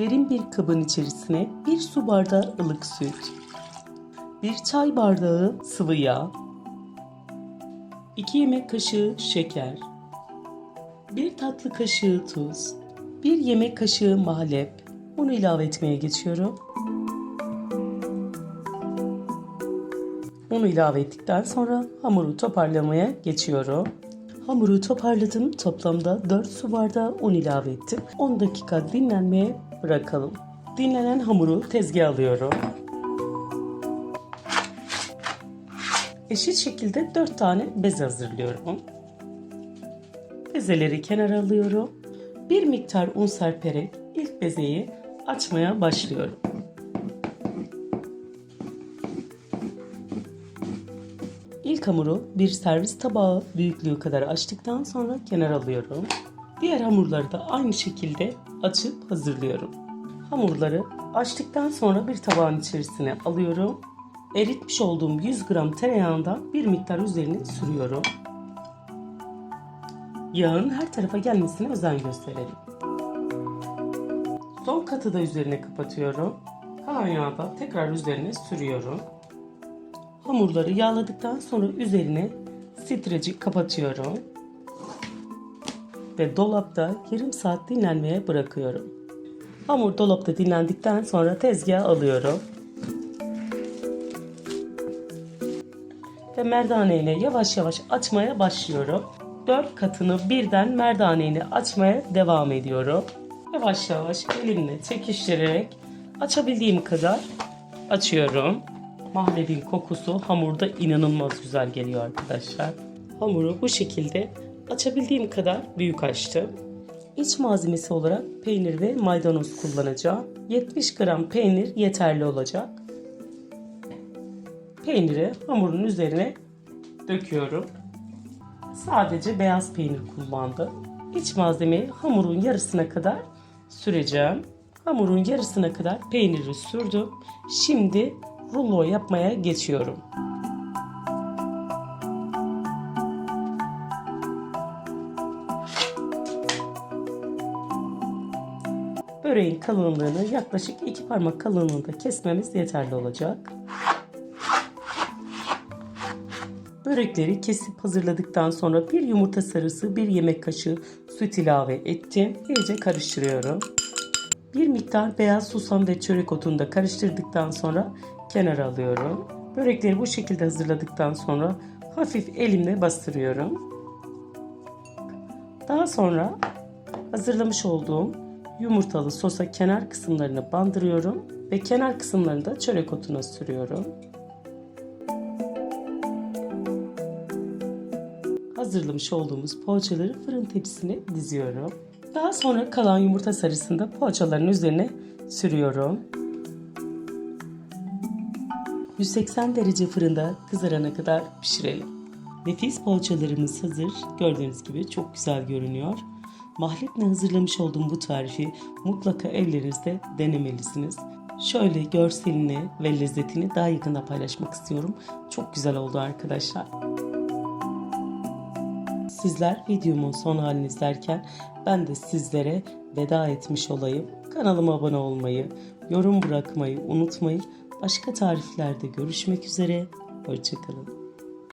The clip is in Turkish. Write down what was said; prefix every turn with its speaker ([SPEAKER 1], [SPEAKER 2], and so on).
[SPEAKER 1] Derin bir kabın içerisine bir su bardağı ılık süt, bir çay bardağı sıvı yağ, 2 yemek kaşığı şeker, 1 tatlı kaşığı tuz, 1 yemek kaşığı mahlep, unu ilave etmeye geçiyorum. Unu ilave ettikten sonra hamuru toparlamaya geçiyorum. Hamuru toparladım. Toplamda 4 su bardağı un ilave ettim. 10 dakika dinlenmeye bırakalım. Dinlenen hamuru tezgaha alıyorum. Eşit şekilde 4 tane bez hazırlıyorum. Bezeleri kenara alıyorum. Bir miktar un serperek ilk bezeyi açmaya başlıyorum. İlk hamuru bir servis tabağı büyüklüğü kadar açtıktan sonra kenara alıyorum. Diğer hamurları da aynı şekilde açıp hazırlıyorum. Hamurları açtıktan sonra bir tabağın içerisine alıyorum. Eritmiş olduğum 100 gram tereyağından bir miktar üzerine sürüyorum. Yağın her tarafa gelmesine özen gösterelim. Son katı da üzerine kapatıyorum. Kalan yağı da tekrar üzerine sürüyorum. Hamurları yağladıktan sonra üzerine streci kapatıyorum. Ve dolapta yarım saat dinlenmeye bırakıyorum. Hamur dolapta dinlendikten sonra tezgaha alıyorum. Ve merdane ile yavaş yavaş açmaya başlıyorum. Dört katını birden merdane ile açmaya devam ediyorum. Yavaş yavaş elimle çekiştirerek açabildiğim kadar açıyorum. Mahlebin kokusu hamurda inanılmaz güzel geliyor arkadaşlar. Hamuru bu şekilde açabildiğim kadar büyük açtım. İç malzemesi olarak peynir ve maydanoz kullanacağım. 70 gram peynir yeterli olacak. Peyniri hamurun üzerine döküyorum. Sadece beyaz peynir kullandım. İç malzemeyi hamurun yarısına kadar süreceğim. Hamurun yarısına kadar peyniri sürdüm. Şimdi rulo yapmaya geçiyorum. Böreğin kalınlığını yaklaşık iki parmak kalınlığında kesmemiz yeterli olacak. Börekleri kesip hazırladıktan sonra bir yumurta sarısı, bir yemek kaşığı süt ilave ettim. İyice karıştırıyorum. Bir miktar beyaz susam ve çörek otunu da karıştırdıktan sonra kenara alıyorum. Börekleri bu şekilde hazırladıktan sonra hafif elimle bastırıyorum. Daha sonra hazırlamış olduğum yumurtalı sosa kenar kısımlarını bandırıyorum ve kenar kısımlarını da çörek otuna sürüyorum. Hazırlamış olduğumuz poğaçaları fırın tepsisine diziyorum. Daha sonra kalan yumurta sarısını da poğaçaların üzerine sürüyorum. 180 derece fırında kızarana kadar pişirelim. Nefis poğaçalarımız hazır. Gördüğünüz gibi çok güzel görünüyor. Mahleple hazırlamış olduğum bu tarifi mutlaka evlerinizde denemelisiniz. Şöyle görselini ve lezzetini daha yakında paylaşmak istiyorum. Çok güzel oldu arkadaşlar. Sizler videomun son halini izlerken ben de sizlere veda etmiş olayım. Kanalıma abone olmayı, yorum bırakmayı unutmayın. Başka tariflerde görüşmek üzere. Hoşçakalın.